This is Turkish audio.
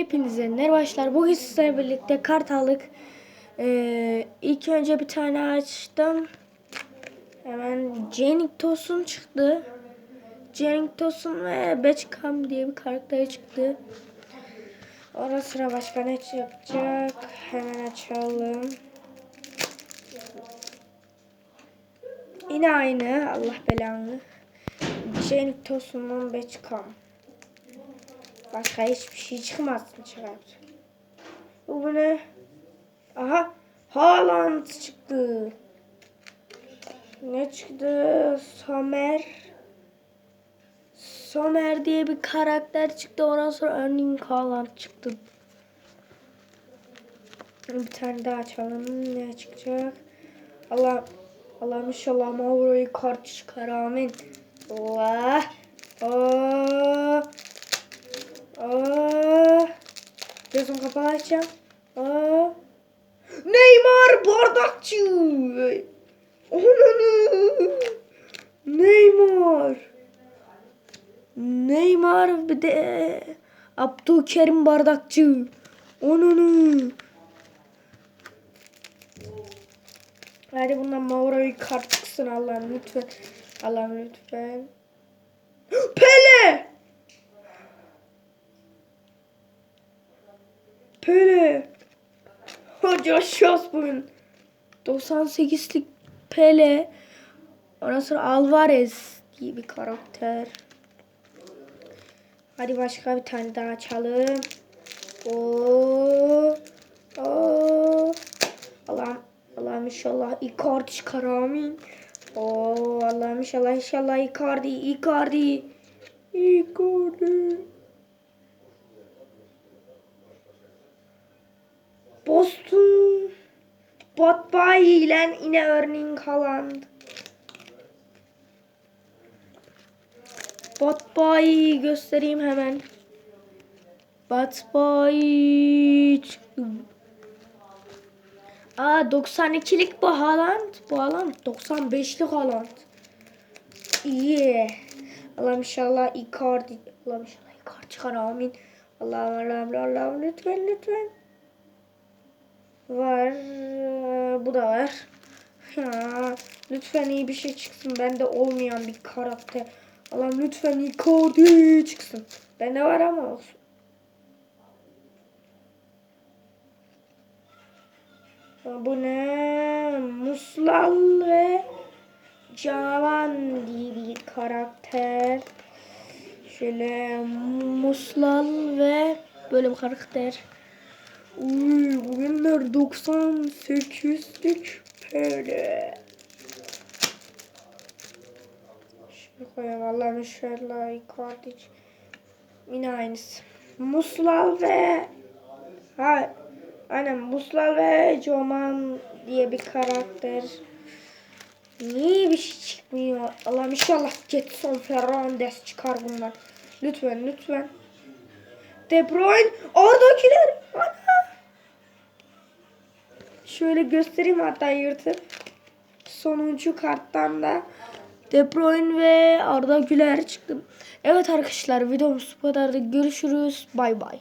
Hepinize merhaba arkadaşlar. Bugün sizlerle birlikte kart aldık. Ee, ilk önce bir tane açtım. Hemen Jenik Tosun çıktı. Jenik Tosun ve Beckham diye bir karakter çıktı. Ondan sıra başka ne çıkacak? Hemen açalım. Yine aynı. Allah belanı. Jenik Tosun'un Beckham. Başka hiçbir şey çıkmazsın çıkar. Bu ne? Aha. Haaland çıktı. Ne çıktı? Somer. Somer diye bir karakter çıktı. Ondan sonra Erling Haaland çıktı. Bir tane daha açalım. Ne çıkacak? Allah Allah inşallah Mauro'yu kart çıkar amin. Allah. Aa. Aa, gözüm kapalı açacağım. Aa, Neymar bardakçı. Onunu. Neymar. Neymar bir de Abdülkerim bardakçı. Onunu. Hadi bundan Mauro'yu kart çıksın Allah'ım lütfen. Allah'ım lütfen. Pele. Pele. Hoca şans bugün. 98'lik Pele. Ondan sonra Alvarez diye bir karakter. Hadi başka bir tane daha açalım. Oo. Oo. Allah'ım Allah'ım inşallah Icardi çıkar amin. Oo Allah'ım inşallah inşallah Icardi Icardi Icardi. Boston Botbay ile yine Erling Haaland. Botbay göstereyim hemen. Çıktı. Aa 92'lik bu Haaland. Bu Haaland 95'lik Haaland. İyi. Allah'ım inşallah Icardi. Allah'ım inşallah Icardi çıkar amin. Allah'ım Allah'ım Allah'ım lütfen lütfen. Var. Bu da var. Ya, lütfen iyi bir şey çıksın. Bende olmayan bir karakter. Allah'ım lütfen Icardi çıksın. Bende var ama olsun. Bu ne? Muslal ve Cavan diye bir karakter. Şöyle Muslal ve böyle bir karakter. Uy, bugünler 98'lik böyle. Şunu koyalım. Allah'ım inşallah Icardi. Yine aynısı. Muslal ve ha aynen Muslal ve Joman diye bir karakter. Niye bir şey çıkmıyor? Allah'ım inşallah Getson Fernandes çıkar bunlar. Lütfen lütfen. De Bruyne oradakiler. Ana. Şöyle göstereyim hatta yırtıp. Sonuncu karttan da De Bruyne ve Arda Güler çıktı. Evet arkadaşlar videomuz bu kadardı. Görüşürüz. Bay bay.